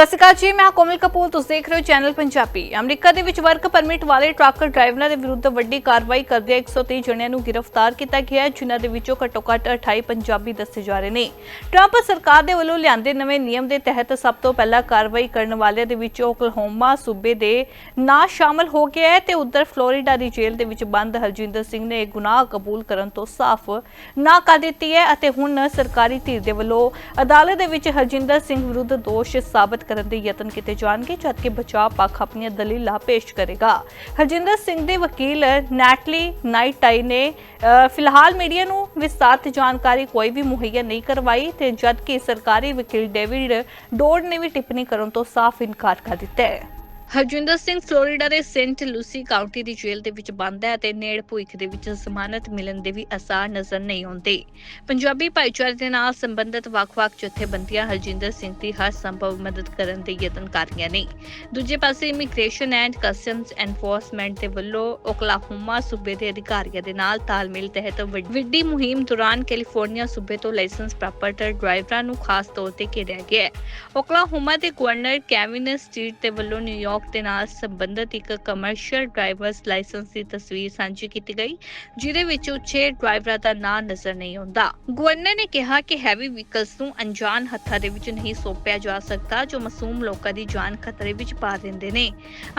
ਸਤਿ ਸ਼੍ਰੀ ਅਕਾਲ ਜੀ, ਮੈਂ ਕੋਮਲ ਕਪੂਰ, ਤੁਸੀਂ ਦੇਖ ਰਹੇ ਹੋ ਚੈਨਲ ਪੰਜਾਬੀ। ਅਮਰੀਕਾ ਦੇ ਵਿੱਚ ਵਰਕ ਪਰਮਿਟ ਵਾਲੇ ਟਰੱਕ ਡਰਾਈਵਰਾਂ ਦੇ ਵਿਰੁੱਧ ਵੱਡੀ ਕਾਰਵਾਈ ਕਰਦਿਆਂ 130 ਜਣਿਆਂ ਨੂੰ ਗ੍ਰਿਫਤਾਰ ਕੀਤਾ ਗਿਆ ਹੈ ਜਿਨ੍ਹਾਂ ਦੇ ਵਿੱਚੋਂ ਘੱਟੋ-ਘੱਟ 28 ਪੰਜਾਬੀ ਦੱਸੇ ਜਾ ਰਹੇ ਨੇ। ਟਰੰਪ ਸਰਕਾਰ ਦੇ ਵੱਲੋਂ ਲਿਆਂਦੇ ਨਵੇਂ ਨਿਯਮ ਦੇ ਤਹਿਤ ਸਭ ਤੋਂ ਪਹਿਲਾਂ ਕਾਰਵਾਈ ਕਰਨ ਵਾਲਿਆਂ ਦੇ ਵਿੱਚ ਓਕਲਾਹੋਮਾ ਸੂਬੇ ਦੇ ਨਾਂ ਸ਼ਾਮਲ ਹੋ ਗਿਆ ਹੈ ਤੇ ਉਧਰ ਫਲੋਰੀਡਾ ਦੀ ਜੇਲ੍ਹ ਦੇ ਵਿੱਚ ਬੰਦ ਹਰਜਿੰਦਰ ਸਿੰਘ ਨੇ ਗੁਨਾਹ ਕਬੂਲ ਕਰਨ ਤੋਂ ਸਾਫ਼ ਨਾ ਕਰ ਦਿੱਤੀ ਹੈ ਅਤੇ ਹੁਣ ਸਰਕਾਰੀ ਧਿਰ ਦੇ ਵੱਲੋਂ ਅਦਾਲਤ ਦੇ ਵਿੱਚ ਹਰਜਿੰਦਰ ਸਿੰਘ ਵਿਰੁੱਧ ਦੋਸ਼ ਸਾਬਤ ਕਰਨ ਦੇ ਯਤਨ ਕੀਤੇ ਜਾਣਗੇ ਜਦਕਿ ਬਚਾਅ ਪੱਖ ਆਪਣੀਆਂ ਦਲੀਲਾਂ ਪੇਸ਼ ਕਰੇਗਾ। ਹਰਜਿੰਦਰ ਸਿੰਘ ਦੇ ਵਕੀਲ ਨੈਟਲੀ ਨਾਈਟਾਈ ਨੇ ਫਿਲਹਾਲ ਮੀਡੀਆ ਨੂੰ ਵਿਸਤਾਰਤ ਜਾਣਕਾਰੀ ਕੋਈ ਵੀ ਮੁਹੱਈਆ ਨਹੀਂ ਕਰਵਾਈ ਤੇ ਜਦਕਿ ਸਰਕਾਰੀ ਵਕੀਲ ਡੇਵਿਡ ਡੋਰ ਨੇ ਵੀ ਟਿੱਪਣੀ ਕਰਨ ਤੋਂ ਸਾਫ਼ ਇਨਕਾਰ ਕਰ ਦਿੱਤਾ ਹੈ। ਹਰਜਿੰਦਰ ਸਿੰਘ ਫਲੋਰੀਡਾ ਦੇ ਸੇਂਟ ਲੂਸੀ ਕਾਉਂਟੀ ਦੀ ਜੇਲ੍ਹ ਦੇ ਵਿੱਚ ਬੰਦ ਹੈ ਅਤੇ ਨੇੜ ਭੁੱਖ ਦੇ ਵਿੱਚ ਜ਼ਮਾਨਤ ਮਿਲਣ ਦੇ ਵੀ ਅਸਾਰ ਨਜ਼ਰ ਨਹੀਂ ਆਉਂਦੇ। ਪੰਜਾਬੀ ਭਾਈਚਾਰੇ ਦੇ ਨਾਲ ਸੰਬੰਧਿਤ ਵੱਖ-ਵੱਖ ਜਥੇਬੰਦੀਆਂ ਹਰਜਿੰਦਰ ਸਿੰਘ ਦੀ ਹਰ ਸੰਭਵ ਮਦਦ ਕਰਨ ਦੇ ਯਤਨ ਕਰ ਰਹੀਆਂ ਨੇ। ਦੂਜੇ ਪਾਸੇ ਇਮੀਗ੍ਰੇਸ਼ਨ ਐਂਡ ਕਸਟਮਸ ਐਨਫੋਰਸਮੈਂਟ ਦੇ ਵੱਲੋਂ ਓਕਲਾਹੋਮਾ ਸੂਬੇ ਦੇ ਅਧਿਕਾਰੀਆਂ ਦੇ ਨਾਲ ਤਾਲਮੇਲ ਤਹਿਤ ਵੱਡ- ਵੱਡੀ ਮੁਹਿੰਮ ਦੌਰਾਨ ਕੈਲੀਫੋਰਨੀਆ ਸੂਬੇ ਤੋਂ ਲਾਇਸੈਂਸ ਪ੍ਰਾਪਤ ਡਰਾਈਵਰਾਂ ਨੂੰ ਖਾਸ ਤੌਰ ਤੇ ਘੇਰਿਆ ਗਿਆ ਹੈ। ਓਕਲਾਹੋਮਾ ਦੇ ਗਵਰਨਰ ਕੈਵਿਨ ਸਟ੍ਰੀਟ ਦੇ ਵੱਲੋਂ ਨਿਊਯਾਰਕ ਦੇ ਨਾਲ ਸੰਬੰਧਿਤ ਇੱਕ ਕਮਰਸ਼ੀਅਲ ਡਰਾਈਵਰਸ ਲਾਇਸੈਂਸ ਦੀ ਤਸਵੀਰ ਸਾਂਝੀ ਕੀਤੀ ਗਈ, ਜਿਹਦੇ ਵਿੱਚ ਉੱਚੇ ਡਰਾਈਵਰਾਂ ਦਾ ਨਾਂ ਨਜ਼ਰ ਨਹੀਂ ਆਉਂਦਾ। ਗਵਰਨਰ ਨੇ ਕਿਹਾ ਕਿ ਹੈਵੀ ਵਹੀਕਲਸ ਨੂੰ ਅਣਜਾਣ ਹੱਥਾਂ ਦੇ ਵਿੱਚ ਨਹੀਂ ਸੌਂਪਿਆ ਜਾ ਸਕਦਾ, ਜੋ ਮਾਸੂਮ ਲੋਕਾਂ ਦੀ ਜਾਨ ਖਤਰੇ ਵਿੱਚ ਪਾ ਦਿੰਦੇ ਨੇ।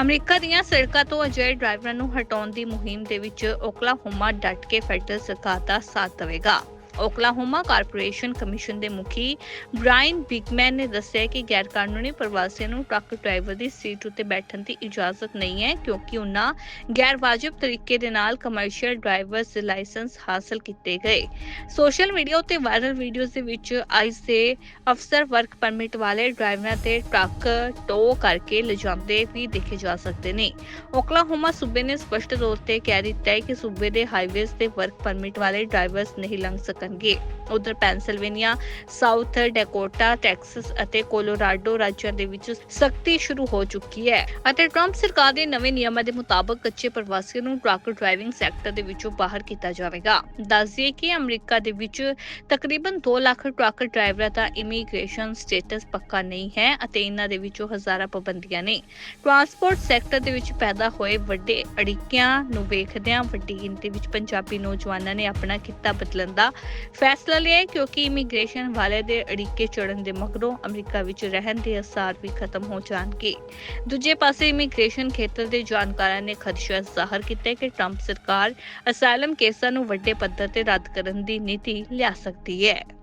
ਅਮਰੀਕਾ ਦੀਆਂ ਸੜਕਾਂ ਤੋਂ ਅਜਿਹੇ ਡਰਾਈਵਰਾਂ ਨੂੰ ਹਟਾਉਣ ਦੀ ਮੁਹਿੰਮ ਦੇ ਵਿੱਚ ਓਕਲਾਹੋਮਾ ਡਟ ਕੇ ਫੈਡਰਲ ਸਰਕਾਰ ਦਾ ਸਾਥ ਦੇਵੇਗਾ। ਓਕਲਾਹੋਮਾ ਕਾਰਪੋਰੇਸ਼ਨ ਕਮਿਸ਼ਨ ਦੇ ਮੁਖੀ ਬ੍ਰਾਇਨ ਬਿਗਮੈਨ ਨੇ ਦੱਸਿਆ ਕਿ ਗੈਰ ਕਾਨੂੰਨੀ ਪ੍ਰਵਾਸੀਆਂ ਨੂੰ ਟਰੱਕ ਡਰਾਈਵਰ ਦੀ ਸੀਟ ਉੱਤੇ ਬੈਠਣ ਦੀ ਇਜਾਜ਼ਤ ਨਹੀਂ ਹੈ ਕਿਉਂਕਿ ਉਹਨਾਂ ਗੈਰ ਵਾਜਬ ਤਰੀਕੇ ਦੇ ਨਾਲ ਕਮਰਸ਼ੀਅਲ ਡਰਾਈਵਰਸ ਲਾਇਸੈਂਸ ਹਾਸਲ ਕੀਤੇ ਗਏ। ਸੋਸ਼ਲ ਮੀਡੀਆ ਉੱਤੇ ਵਾਇਰਲ ਵੀਡੀਓਜ਼ ਦੇ ਵਿੱਚ ਆਈਸ ਦੇ ਅਫਸਰ ਵਰਕ ਪਰਮਿਟ ਵਾਲੇ ਡਰਾਈਵਰਾਂ ਤੇ ਟਰੱਕ ਟੋ ਕਰਕੇ ਲਿਜਾਉਂਦੇ ਵੀ ਦੇਖੇ ਜਾ ਸਕਦੇ ਨੇ। ਓਕਲਾਹੋਮਾ ਸੂਬੇ ਨੇ ਸਪਸ਼ਟ ਤੌਰ ਤੇ ਕਹਿ ਦਿੱਤਾ ਹੈ ਕਿ ਸੂਬੇ ਦੇ ਹਾਈਵੇਜ਼ ਤੇ ਵਰਕ ਪਰਮਿਟ ਵਾਲੇ ਡਰਾਈਵਰਸ ਨਹੀਂ ਲੰਘ ਸਕਣ ਸਕਣਗੇ ਉਧਰ ਪੈਨਸਿਲਵੇਨੀਆ, ਸਾਊਥ ਡੈਕੋਟਾ, ਟੈਕਸਸ ਅਤੇ ਕੋਲੋਰਾਡੋ ਰਾਜਾਂ ਦੇ ਵਿੱਚ ਸਖਤੀ ਸ਼ੁਰੂ ਹੋ ਚੁੱਕੀ ਹੈ ਅਤੇ ਟਰੰਪ ਸਰਕਾਰ ਦੇ ਨਵੇਂ ਨਿਯਮਾਂ ਦੇ ਮੁਤਾਬਕ ਕੱਚੇ ਪ੍ਰਵਾਸੀਆਂ ਨੂੰ ਟਰੱਕ ਡਰਾਈਵਿੰਗ ਸੈਕਟਰ ਦੇ ਵਿੱਚੋਂ ਬਾਹਰ ਕੀਤਾ ਜਾਵੇਗਾ। ਦੱਸ ਦਈਏ ਕਿ ਅਮਰੀਕਾ ਦੇ ਵਿੱਚ ਤਕਰੀਬਨ 2 ਲੱਖ ਟਰੱਕ ਡਰਾਈਵਰਾਂ ਦਾ ਇਮੀਗ੍ਰੇਸ਼ਨ ਸਟੇਟਸ ਪੱਕਾ ਨਹੀਂ ਹੈ ਅਤੇ ਇਹਨਾਂ ਦੇ ਵਿੱਚੋਂ ਹਜ਼ਾਰਾਂ ਪਾਬੰਦੀਆਂ ਨੇ। ਟਰਾਂਸਪੋਰਟ ਸੈਕਟਰ ਦੇ ਵਿੱਚ ਪੈਦਾ ਹੋਏ ਵੱਡੇ ਅੜਿੱਕਿਆਂ ਨੂੰ ਵੇਖਦਿਆਂ ਵੱਡੀ ਗਿਣਤੀ ਵਿੱਚ ਪੰਜਾਬੀ ਨੌਜਵਾਨਾਂ ਨੇ ਆਪਣਾ ਕਿੱਤਾ ਬਦਲਣ ਦਾ ਫੈਸਲਾ ਲਿਆ ਕਿਉਂਕਿ ਇਮੀਗ੍ਰੇਸ਼ਨ ਵਾਲੇ ਦੇ ਅੜਿੱਕੇ ਚੜਨ ਦੇ ਮਗਰੋਂ ਅਮਰੀਕਾ ਵਿੱਚ ਰਹਿਣ ਦੇ ਅਸਾਰ ਵੀ ਖਤਮ ਹੋ ਜਾਣਗੇ। ਦੂਜੇ ਪਾਸੇ ਇਮੀਗ੍ਰੇਸ਼ਨ ਖੇਤਰ ਦੇ ਜਾਣਕਾਰਾਂ ਨੇ ਖਦਸ਼ਾ ਜ਼ਾਹਰ ਕੀਤਾ ਕਿ ਟਰੰਪ ਸਰਕਾਰ ਅਸਾਈਲਮ ਕੇਸਾਂ ਨੂੰ ਵੱਡੇ ਪੱਧਰ ਤੇ ਰੱਦ ਕਰਨ ਦੀ ਨੀਤੀ ਲਿਆ ਸਕਦੀ ਹੈ।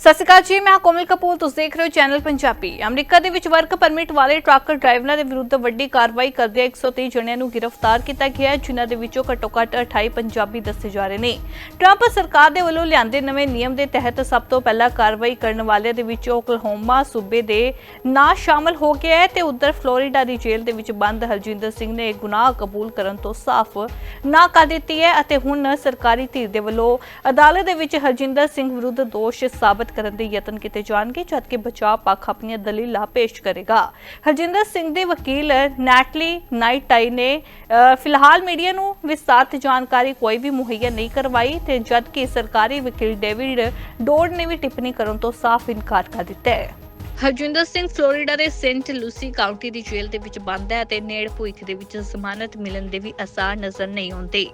ਸਤਿ ਸ਼੍ਰੀ ਅਕਾਲ ਜੀ, ਮੈਂ ਕੋਮਲ ਕਪੂਰ, ਤੁਸੀਂ ਦੇਖ ਰਹੇ ਹੋ ਚੈਨਲ ਪੰਜਾਬੀ। ਅਮਰੀਕਾ ਦੇ ਵਿੱਚ ਵਰਕ ਪਰਮਿਟ ਵਾਲੇ ਟਰੱਕ ਡਰਾਈਵਰਾਂ ਦੇ ਵਿਰੁੱਧ ਵੱਡੀ ਕਾਰਵਾਈ ਕਰਦਿਆਂ 130 ਜਣਿਆਂ ਨੂੰ ਗ੍ਰਿਫਤਾਰ ਕੀਤਾ ਗਿਆ ਹੈ, ਜਿਨ੍ਹਾਂ ਦੇ ਵਿੱਚੋਂ ਘੱਟੋ-ਘੱਟ 28 ਪੰਜਾਬੀ ਦੱਸੇ ਜਾ ਰਹੇ ਨੇ। ਟਰੰਪ ਸਰਕਾਰ ਦੇ ਵੱਲੋਂ ਲਿਆਂਦੇ ਨਵੇਂ ਨਿਯਮ ਦੇ ਤਹਿਤ ਸਭ ਤੋਂ ਪਹਿਲਾਂ ਕਾਰਵਾਈ ਕਰਨ ਵਾਲਿਆਂ ਦੇ ਵਿੱਚ ਓਕਲਾਹੋਮਾ, ਸੂਬੇ ਦੇ ਨਾਂ ਸ਼ਾਮਲ ਹੋ ਗਿਆ ਹੈ ਤੇ ਉਧਰ ਫਲੋਰੀਡਾ ਦੀ ਜੇਲ੍ਹ ਦੇ ਵਿੱਚ ਬੰਦ ਹਰਜਿੰਦਰ ਸਿੰਘ ਨੇ ਗੁਨਾਹ ਕਬੂਲ ਕਰਨ ਤੋਂ ਸਾਫ਼ ਨਾ ਕਰ ਦਿੱਤੀ ਹੈ ਅਤੇ ਹੁਣ ਸਰਕਾਰੀ ਧਿਰ ਦੇ ਵੱਲੋਂ ਅਦਾਲਤ ਦੇ ਵਿੱਚ ਹਰਜਿੰਦਰ ਸਿੰਘ ਵਿਰੁੱਧ ਦੋਸ਼ ਸਾਬਤ ਕਰਨ ਦੇ ਯਤਨ ਕੀਤੇ ਜਾਣਗੇ ਜਦਕਿ ਬਚਾਅ ਪੱਖ ਆਪਣੀਆਂ ਦਲੀਲਾਂ ਪੇਸ਼ ਕਰੇਗਾ। ਹਰਜਿੰਦਰ ਸਿੰਘ ਦੇ ਵਕੀਲ ਨੈਟਲੀ ਨਾਈਟਾਈ ਨੇ ਅ, ਫਿਲਹਾਲ ਮੀਡੀਆ ਨੂੰ ਵਿਸਤਾਰਤ ਜਾਣਕਾਰੀ ਕੋਈ ਵੀ ਮੁਹੱਈਆ ਨਹੀਂ ਕਰਵਾਈ ਤੇ ਜਦਕਿ ਸਰਕਾਰੀ ਵਕੀਲ ਡੇਵਿਡ ਡੋਰ ਨੇ ਵੀ ਟਿੱਪਣੀ ਕਰਨ ਤੋਂ ਸਾਫ਼ ਇਨਕਾਰ ਕਰ ਦਿੱਤਾ ਹੈ। ਹਰਜਿੰਦਰ ਸਿੰਘ ਫਲੋਰੀਡਾ ਦੇ ਸੇਂਟ ਲੂਸੀ ਕਾਉਂਟੀ ਦੀ ਜੇਲ੍ਹ ਦੇ ਵਿੱਚ ਬੰਦ ਹੈ ਅਤੇ ਨੇੜ ਭੁੱਖ ਦੇ ਵਿੱਚ ਜ਼ਮਾਨਤ ਮਿਲਣ ਦੇ ਵੀ ਅਸਾਰ ਨਜ਼ਰ ਨਹੀਂ ਆਉਂਦੇ।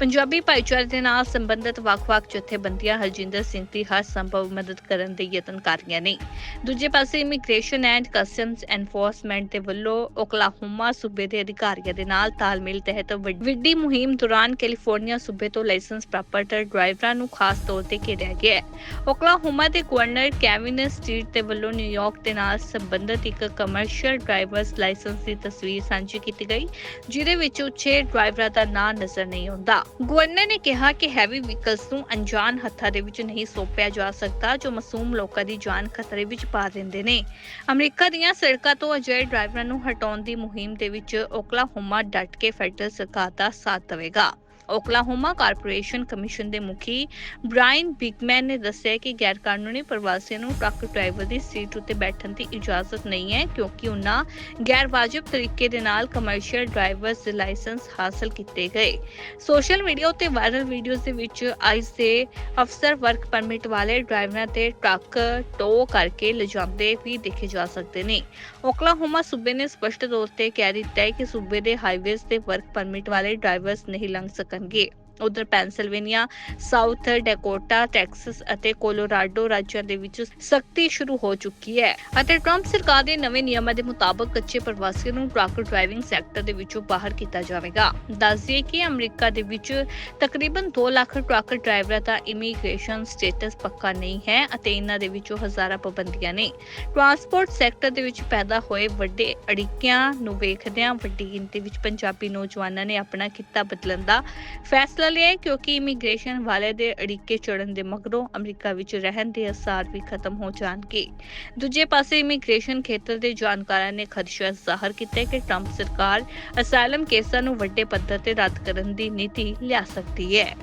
ਪੰਜਾਬੀ ਭਾਈਚਾਰੇ ਦੇ ਨਾਲ ਸੰਬੰਧਿਤ ਵੱਖ-ਵੱਖ ਜਥੇਬੰਦੀਆਂ ਹਰਜਿੰਦਰ ਸਿੰਘ ਦੀ ਹਰ ਸੰਭਵ ਮਦਦ ਕਰਨ ਦੇ ਯਤਨ ਕਰ ਰਹੀਆਂ ਨੇ। ਦੂਜੇ ਪਾਸੇ ਇਮੀਗ੍ਰੇਸ਼ਨ ਐਂਡ ਕਸਟਮਸ ਐਨਫੋਰਸਮੈਂਟ ਦੇ ਵੱਲੋਂ ਓਕਲਾਹੋਮਾ ਸੂਬੇ ਦੇ ਅਧਿਕਾਰੀਆਂ ਦੇ ਨਾਲ ਤਾਲਮੇਲ ਤਹਿਤ ਵੱਡ- ਵੱਡੀ ਮੁਹਿੰਮ ਦੌਰਾਨ ਕੈਲੀਫੋਰਨੀਆ ਸੂਬੇ ਤੋਂ ਲਾਇਸੈਂਸ ਪ੍ਰਾਪਤ ਡਰਾਈਵਰਾਂ ਨੂੰ ਖਾਸ ਤੌਰ ਤੇ ਘੇਰਿਆ ਗਿਆ ਹੈ। ਓਕਲਾਹੋਮਾ ਦੇ ਗਵਰਨਰ ਕੈਵਿਨ ਸਟ੍ਰੀਟ ਦੇ ਵੱਲੋਂ ਨਿਊਯਾਰਕ ਦੇ ਨਾਲ ਸੰਬੰਧਿਤ ਇੱਕ ਕਮਰਸ਼ੀਅਲ ਡਰਾਈਵਰਸ ਲਾਇਸੈਂਸ ਦੀ ਤਸਵੀਰ ਸਾਂਝੀ ਕੀਤੀ ਗਈ, ਜਿਹਦੇ ਵਿੱਚ ਉੱਚੇ ਡਰਾਈਵਰਾਂ ਦਾ ਨਾਂ ਨਜ਼ਰ ਨਹੀਂ ਆਉਂਦਾ। ਗਵਰਨਰ ਨੇ ਕਿਹਾ ਕਿ ਹੈਵੀ ਵਹੀਕਲਸ ਨੂੰ ਅਣਜਾਣ ਹੱਥਾਂ ਦੇ ਵਿੱਚ ਨਹੀਂ ਸੌਂਪਿਆ ਜਾ ਸਕਦਾ, ਜੋ ਮਾਸੂਮ ਲੋਕਾਂ ਦੀ ਜਾਨ ਖਤਰੇ ਵਿੱਚ ਪਾ ਦਿੰਦੇ ਨੇ। ਅਮਰੀਕਾ ਦੀਆਂ ਸੜਕਾਂ ਤੋਂ ਅਜਿਹੇ ਡਰਾਈਵਰਾਂ ਨੂੰ ਹਟਾਉਣ ਦੀ ਮੁਹਿੰਮ ਦੇ ਵਿੱਚ ਓਕਲਾਹੋਮਾ ਡਟ ਕੇ ਫੈਡਰਲ ਸਰਕਾਰ ਦਾ ਸਾਥ ਦੇਵੇਗਾ। ਓਕਲਾਹੋਮਾ ਕਾਰਪੋਰੇਸ਼ਨ ਕਮਿਸ਼ਨ ਦੇ ਮੁਖੀ ਬ੍ਰਾਇਨ ਬਿਗਮੈਨ ਨੇ ਦੱਸਿਆ ਕਿ ਗੈਰ ਕਾਨੂੰਨੀ ਪ੍ਰਵਾਸੀਆਂ ਨੂੰ ਟਰੱਕ ਡਰਾਈਵਰ ਦੀ ਸੀਟ ਉੱਤੇ ਬੈਠਣ ਦੀ ਇਜਾਜ਼ਤ ਨਹੀਂ ਹੈ ਕਿਉਂਕਿ ਉਹਨਾਂ ਗੈਰ ਵਾਜਬ ਤਰੀਕੇ ਦੇ ਨਾਲ ਕਮਰਸ਼ੀਅਲ ਡਰਾਈਵਰਸ ਦੇ ਲਾਇਸੈਂਸ ਹਾਸਲ ਕੀਤੇ ਗਏ। ਸੋਸ਼ਲ ਮੀਡੀਆ ਉੱਤੇ ਵਾਇਰਲ ਵੀਡੀਓਜ਼ ਦੇ ਵਿੱਚ ਆਈਸ ਦੇ ਅਫਸਰ ਵਰਕ ਪਰਮਿਟ ਵਾਲੇ ਡਰਾਈਵਰਾਂ ਤੇ ਟਰੱਕ ਟੋ ਕਰਕੇ ਲਿਜਾਉਂਦੇ ਵੀ ਦੇਖੇ ਜਾ ਸਕਦੇ ਨੇ। ਓਕਲਾਹੋਮਾ ਸੂਬੇ ਨੇ ਸਪਸ਼ਟ ਤੌਰ ਤੇ ਕਹਿ ਦਿੱਤਾ ਹੈ ਕਿ ਸੂਬੇ ਦੇ ਹਾਈਵੇਜ਼ ਤੇ ਵਰਕ ਪਰਮਿਟ ਵਾਲੇ ਡਰਾਈਵਰਸ ਨਹੀਂ ਲੰਘ ਸਕਣਗੇ ਉਧਰ ਪੈਂਸਿਲਵੇਨੀਆ ਸਾਊਥ ਡੈਕੋਟਾ, ਟੈਕਸਸ ਅਤੇ ਕੋਲੋਰਾਡੋ ਰਾਜਾਂ ਦੇ ਵਿੱਚ ਸਖਤੀ ਸ਼ੁਰੂ ਹੋ ਚੁੱਕੀ ਹੈ। ਅਤੇ ਟਰੰਪ ਸਰਕਾਰ ਦੇ ਨਵੇਂ ਨਿਯਮਾਂ ਦੇ ਮੁਤਾਬਕ ਕੱਚੇ ਪ੍ਰਵਾਸੀਆਂ ਨੂੰ ਟਰੱਕ ਡਰਾਈਵਿੰਗ ਸੈਕਟਰ ਦੇ ਵਿੱਚੋਂ ਬਾਹਰ ਕੀਤਾ ਜਾਵੇਗਾ। ਦੱਸ ਦਈਏ ਕਿ ਅਮਰੀਕਾ ਦੇ ਵਿੱਚ ਤਕਰੀਬਨ 2 ਲੱਖ ਟਰੱਕ ਡਰਾਈਵਰਾਂ ਦਾ ਇਮੀਗ੍ਰੇਸ਼ਨ ਸਟੇਟਸ ਪੱਕਾ ਨਹੀਂ ਹੈ ਅਤੇ ਇਹਨਾਂ ਦੇ ਵਿੱਚੋਂ ਹਜ਼ਾਰਾਂ ਪਾਬੰਦੀਆਂ ਨੇ। ਟਰਾਂਸਪੋਰਟ ਸੈਕਟਰ ਦੇ ਵਿੱਚ ਪੈਦਾ ਹੋਏ ਵੱਡੇ ਅੜਿੱਕਿਆਂ ਨੂੰ ਵੇਖਦਿਆਂ ਵੱਡੀ ਗਿਣਤੀ ਵਿੱਚ ਪੰਜਾਬੀ ਨੌਜਵਾਨਾਂ ਨੇ ਆਪਣਾ ਕਿੱਤਾ ਬਦਲਣ ਦਾ ਫੈਸਲਾ ਲਿਆ ਹੈ ਕਿਉਂਕਿ ਇਮੀਗ੍ਰੇਸ਼ਨ ਵਾਲੇ ਦੇ ਅੜਿੱਕੇ ਚੜਨ ਦੇ ਮਗਰੋਂ ਅਮਰੀਕਾ ਵਿੱਚ ਰਹਿਣ ਦੇ ਅਸਾਰ ਵੀ ਖਤਮ ਹੋ ਜਾਣਗੇ। ਦੂਜੇ ਪਾਸੇ ਇਮੀਗ੍ਰੇਸ਼ਨ ਖੇਤਰ ਦੇ ਜਾਣਕਾਰਾਂ ਨੇ ਖਦਸ਼ਾ ਜ਼ਾਹਰ ਕੀਤਾ ਕਿ ਟਰੰਪ ਸਰਕਾਰ ਅਸਾਈਲਮ ਕੇਸਾਂ ਨੂੰ ਵੱਡੇ ਪੱਧਰ ਤੇ ਰੱਦ ਕਰਨ ਦੀ ਨੀਤੀ ਲਿਆ ਸਕਦੀ ਹੈ।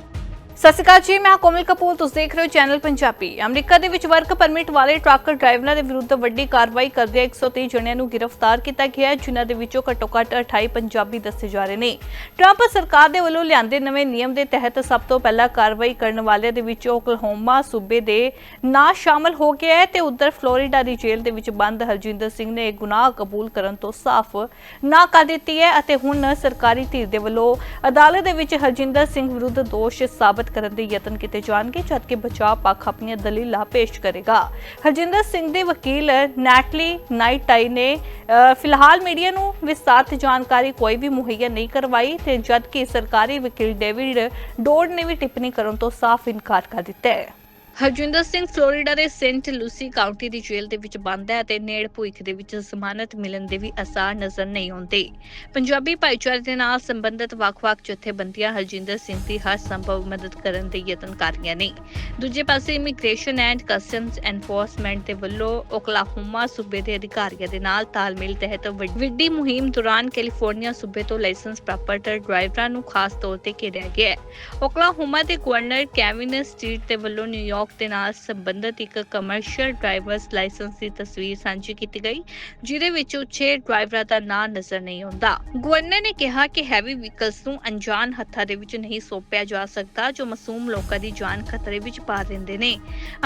ਸਤਿ ਸ਼੍ਰੀ ਅਕਾਲ ਜੀ, ਮੈਂ ਕੋਮਲ ਕਪੂਰ, ਤੁਸੀਂ ਦੇਖ ਰਹੇ ਹੋ ਚੈਨਲ ਪੰਜਾਬੀ। ਅਮਰੀਕਾ ਦੇ ਵਿੱਚ ਵਰਕ ਪਰਮਿਟ ਵਾਲੇ ਟਰੱਕ ਡਰਾਈਵਰਾਂ ਦੇ ਵਿਰੁੱਧ ਵੱਡੀ ਕਾਰਵਾਈ ਕਰਦਿਆਂ 130 ਜਣਿਆਂ ਨੂੰ ਗ੍ਰਿਫਤਾਰ ਕੀਤਾ ਗਿਆ ਹੈ, ਜਿਨ੍ਹਾਂ ਦੇ ਵਿੱਚੋਂ ਘੱਟੋ-ਘੱਟ 28 ਪੰਜਾਬੀ ਦੱਸੇ ਜਾ ਰਹੇ ਨੇ। ਟਰੰਪ ਸਰਕਾਰ ਦੇ ਵੱਲੋਂ ਲਿਆਂਦੇ ਨਵੇਂ ਨਿਯਮ ਦੇ ਤਹਿਤ ਸਭ ਤੋਂ ਪਹਿਲਾਂ ਕਾਰਵਾਈ ਕਰਨ ਵਾਲਿਆਂ ਦੇ ਵਿੱਚੋਂ ਓਕਲਾਹੋਮਾ, ਸੂਬੇ ਦੇ ਨਾਂ ਸ਼ਾਮਲ ਹੋ ਗਿਆ ਹੈ ਤੇ ਉਧਰ ਫਲੋਰੀਡਾ ਦੀ ਜੇਲ੍ਹ ਦੇ ਵਿੱਚ ਬੰਦ ਹਰਜਿੰਦਰ ਸਿੰਘ ਨੇ ਇਹ ਗੁਨਾਹ ਕਬੂਲ ਕਰਨ ਤੋਂ ਸਾਫ਼ ਨਾ ਕਰ ਦਿੱਤੀ ਹੈ ਅਤੇ ਹੁਣ ਸਰਕਾਰੀ ਧਿਰ ਦੇ ਵੱਲੋਂ ਅਦਾਲਤ ਦੇ ਵਿੱਚ ਹਰਜਿੰਦਰ ਸਿੰਘ ਵਿਰੁੱਧ ਦੋਸ਼ ਸਾਬਤ ਕਰਨ ਦੇ ਯਤਨ ਕੀਤੇ ਜਾਣਗੇ ਜਦਕਿ ਬਚਾਅ ਪੱਖ ਆਪਣੀਆਂ ਦਲੀਲਾਂ ਪੇਸ਼ ਕਰੇਗਾ। ਹਰਜਿੰਦਰ ਸਿੰਘ ਦੇ ਵਕੀਲ ਨੈਟਲੀ ਨਾਈਟਾਈ ਨੇ ਅ, ਫਿਲਹਾਲ ਮੀਡੀਆ ਨੂੰ ਵਿਸਤਾਰਤ ਜਾਣਕਾਰੀ ਕੋਈ ਵੀ ਮੁਹੱਈਆ ਨਹੀਂ ਕਰਵਾਈ ਤੇ ਜਦਕਿ ਸਰਕਾਰੀ ਵਕੀਲ ਡੇਵਿਡ ਡੋਰ ਨੇ ਵੀ ਟਿੱਪਣੀ ਕਰਨ ਤੋਂ ਸਾਫ਼ ਇਨਕਾਰ ਕਰ ਦਿੱਤਾ ਹੈ। ਹਰਜਿੰਦਰ ਸਿੰਘ ਫਲੋਰੀਡਾ ਦੇ ਸੇਂਟ ਲੂਸੀ ਕਾਉਂਟੀ ਦੀ ਜੇਲ੍ਹ ਦੇ ਵਿੱਚ ਬੰਦ ਹੈ ਅਤੇ ਨੇੜ ਭੁੱਖ ਦੇ ਵਿੱਚ ਜ਼ਮਾਨਤ ਮਿਲਣ ਦੇ ਵੀ ਅਸਾਰ ਨਜ਼ਰ ਨਹੀਂ ਆਉਂਦੇ। ਪੰਜਾਬੀ ਭਾਈਚਾਰੇ ਦੇ ਨਾਲ ਸੰਬੰਧਿਤ ਵੱਖ-ਵੱਖ ਜਥੇਬੰਦੀਆਂ ਹਰਜਿੰਦਰ ਸਿੰਘ ਦੀ ਹਰ ਸੰਭਵ ਮਦਦ ਕਰਨ ਦੇ ਯਤਨ ਕਰ ਰਹੀਆਂ ਨੇ। ਦੂਜੇ ਪਾਸੇ ਇਮੀਗ੍ਰੇਸ਼ਨ ਐਂਡ ਕਸਟਮਸ ਐਨਫੋਰਸਮੈਂਟ ਦੇ ਵੱਲੋਂ ਓਕਲਾਹੋਮਾ ਸੂਬੇ ਦੇ ਅਧਿਕਾਰੀਆਂ ਦੇ ਨਾਲ ਤਾਲਮੇਲ ਤਹਿਤ ਵੱਡ- ਵੱਡੀ ਮੁਹਿੰਮ ਦੌਰਾਨ ਕੈਲੀਫੋਰਨੀਆ ਸੂਬੇ ਤੋਂ ਲਾਇਸੈਂਸ ਪ੍ਰਾਪਤ ਡਰਾਈਵਰਾਂ ਨੂੰ ਖਾਸ ਤੌਰ ਤੇ ਘੇਰਿਆ ਗਿਆ ਹੈ। ਓਕਲਾਹੋਮਾ ਦੇ ਗਵਰਨਰ ਕੈਵਿਨ ਸਟਰੀਟ ਦੇ ਵੱਲੋਂ ਨਿਊਯਾਰਕ ਦੇ ਨਾਲ ਸੰਬੰਧਿਤ ਇੱਕ ਕਮਰਸ਼ੀਅਲ ਡਰਾਈਵਰਸ ਲਾਇਸੈਂਸ ਦੀ ਤਸਵੀਰ ਸਾਂਝੀ ਕੀਤੀ ਗਈ, ਜਿਹਦੇ ਵਿੱਚ ਉੱਚੇ ਡਰਾਈਵਰਾਂ ਦਾ ਨਾਂ ਨਜ਼ਰ ਨਹੀਂ ਆਉਂਦਾ। ਗਵਰਨਰ ਨੇ ਕਿਹਾ ਕਿ ਹੈਵੀ ਵਹੀਕਲਸ ਨੂੰ ਅਣਜਾਣ ਹੱਥਾਂ ਦੇ ਵਿੱਚ ਨਹੀਂ ਸੌਂਪਿਆ ਜਾ ਸਕਦਾ, ਜੋ ਮਾਸੂਮ ਲੋਕਾਂ ਦੀ ਜਾਨ ਖਤਰੇ ਵਿੱਚ ਪਾ ਦਿੰਦੇ ਨੇ।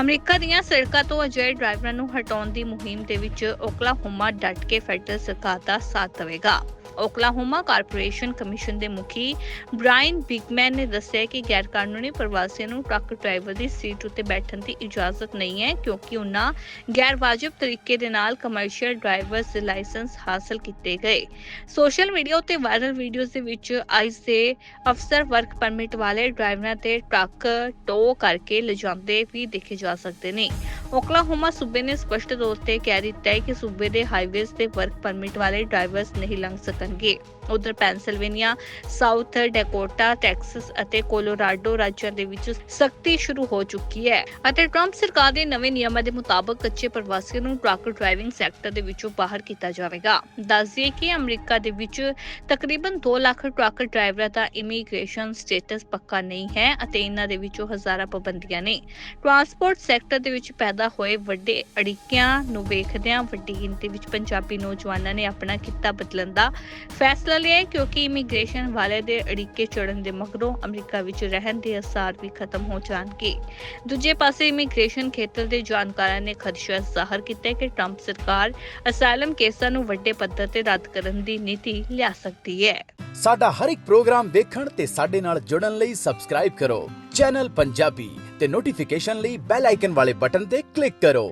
ਅਮਰੀਕਾ ਦੀਆਂ ਸੜਕਾਂ ਤੋਂ ਅਜਿਹੇ ਡਰਾਈਵਰਾਂ ਨੂੰ ਹਟਾਉਣ ਦੀ ਮੁਹਿੰਮ ਦੇ ਵਿੱਚ ਓਕਲਾਹੋਮਾ ਡਟ ਕੇ ਫੈਡਰਲ ਸਰਕਾਰ ਦਾ ਸਾਥ ਦੇਵੇਗਾ। ਓਕਲਾਹੋਮਾ ਕਾਰਪੋਰੇਸ਼ਨ ਕਮਿਸ਼ਨ ਦੇ ਮੁਖੀ ਬ੍ਰਾਇਨ ਬਿਗਮੈਨ ਨੇ ਦੱਸਿਆ ਕਿ ਗੈਰ ਕਾਨੂੰਨੀ ਪ੍ਰਵਾਸੀਆਂ ਨੂੰ ਟਰੱਕ ਡਰਾਈਵਰ ਦੀ ਸੀਟ ਉੱਤੇ ਬੈਠਣ ਦੀ ਇਜਾਜ਼ਤ ਨਹੀਂ ਹੈ ਕਿਉਂਕਿ ਉਹਨਾਂ ਗੈਰ ਵਾਜਬ ਤਰੀਕੇ ਦੇ ਨਾਲ ਕਮਰਸ਼ੀਅਲ ਡਰਾਈਵਰਸ ਦੇ ਲਾਇਸੈਂਸ ਹਾਸਲ ਕੀਤੇ ਗਏ। ਸੋਸ਼ਲ ਮੀਡੀਆ ਉੱਤੇ ਵਾਇਰਲ ਵੀਡੀਓਜ਼ ਦੇ ਵਿੱਚ ਆਈਸ ਦੇ ਅਫਸਰ ਵਰਕ ਪਰਮਿਟ ਵਾਲੇ ਡਰਾਈਵਰਾਂ ਤੇ ਟਰੱਕ ਟੋ ਕਰਕੇ ਲਿਜਾਂਦੇ ਵੀ ਦੇਖੇ ਜਾ ਸਕਦੇ ਨੇ। ਓਕਲਾਹੋਮਾ ਸੂਬੇ ਨੇ ਸਪਸ਼ਟ ਤੌਰ ਤੇ ਕਹਿ ਦਿੱਤਾ ਹੈ ਕਿ ਸੂਬੇ ਦੇ ਹਾਈਵੇਜ਼ ਤੇ ਵਰਕ ਪਰਮਿਟ ਵਾਲੇ ਡਰਾਈਵਰਸ ਨਹੀਂ ਲੰਘ ਸਕਣਗੇ। ਉਧਰ ਪੈਂਸਿਲਵੇਨੀਆ ਸਾਊਥ ਡੈਕੋਟਾ, ਟੈਕਸਸ ਅਤੇ ਕੋਲੋਰਾਡੋ ਰਾਜਾਂ ਦੇ ਵਿੱਚ ਸਖਤੀ ਸ਼ੁਰੂ ਹੋ ਚੁੱਕੀ ਹੈ ਅਤੇ ਟਰੰਪ ਸਰਕਾਰ ਦੇ ਨਵੇਂ ਨਿਯਮਾਂ ਦੇ ਮੁਤਾਬਕ ਕੱਚੇ ਪ੍ਰਵਾਸੀਆਂ ਨੂੰ ਟਰੱਕ ਡਰਾਈਵਿੰਗ ਸੈਕਟਰ ਦੇ ਵਿੱਚੋਂ ਬਾਹਰ ਕੀਤਾ ਜਾਵੇਗਾ। ਦੱਸ ਦਈਏ ਕਿ ਅਮਰੀਕਾ ਦੇ ਵਿੱਚ ਤਕਰੀਬਨ 2 ਲੱਖ ਟਰੱਕ ਡਰਾਈਵਰਾਂ ਦਾ ਇਮੀਗ੍ਰੇਸ਼ਨ ਸਟੇਟਸ ਪੱਕਾ ਨਹੀਂ ਹੈ ਅਤੇ ਇਹਨਾਂ ਦੇ ਵਿੱਚੋਂ ਹਜ਼ਾਰਾਂ ਪਾਬੰਦੀਆਂ ਨੇ। ਟਰਾਂਸਪੋਰਟ ਸੈਕਟਰ ਦੇ ਵਿੱਚ ਪੈਦਾ ਹੋਏ ਵੱਡੇ ਅੜਿੱਕਿਆਂ ਨੂੰ ਵੇਖਦਿਆਂ ਵੱਡੀ ਗਿਣਤੀ ਵਿੱਚ ਪੰਜਾਬੀ ਨੌਜਵਾਨਾਂ ਨੇ ਆਪਣਾ ਕਿੱਤਾ ਬਦਲਣ ਦਾ ਫੈਸਲਾ ਲਿਆ ਕਿਉਂਕਿ ਇਮੀਗ੍ਰੇਸ਼ਨ ਵਾਲੇ ਦੇ ਅੜਿੱਕੇ ਚੜਨ ਦੇ ਮਗਰੋਂ ਅਮਰੀਕਾ ਵਿੱਚ ਰਹਿਣ ਦੇ ਅਸਾਰ ਵੀ ਖਤਮ ਹੋ ਜਾਣਗੇ। ਦੂਜੇ ਪਾਸੇ ਇਮੀਗ੍ਰੇਸ਼ਨ ਖੇਤਰ ਦੇ ਜਾਣਕਾਰਾਂ ਨੇ ਖਦਸ਼ਾ ਜ਼ਾਹਰ ਕੀਤਾ ਕਿ ਟਰੰਪ ਸਰਕਾਰ ਅਸਾਈਲਮ ਕੇਸਾਂ ਨੂੰ ਵੱਡੇ ਪੱਧਰ ਤੇ ਰੱਦ ਕਰਨ ਦੀ ਨੀਤੀ ਲਿਆ ਸਕਦੀ ਹੈ। ਸਾਡਾ ਹਰ ਇੱਕ ਪ੍ਰੋਗਰਾਮ ਦੇਖਣ ਤੇ ਸਾਡੇ ਨਾਲ ਜੁੜਨ ਲਈ ਸਬਸਕ੍ਰਾਈਬ ਕਰੋ। ਚੈਨਲ ਪੰਜਾਬੀ ਤੇ ਨੋਟੀਫਿਕੇਸ਼ਨ ਲਈ ਬੈਲ ਆਈਕਨ ਵਾਲੇ ਬਟਨ ਤੇ ਕਲਿੱਕ ਕਰੋ।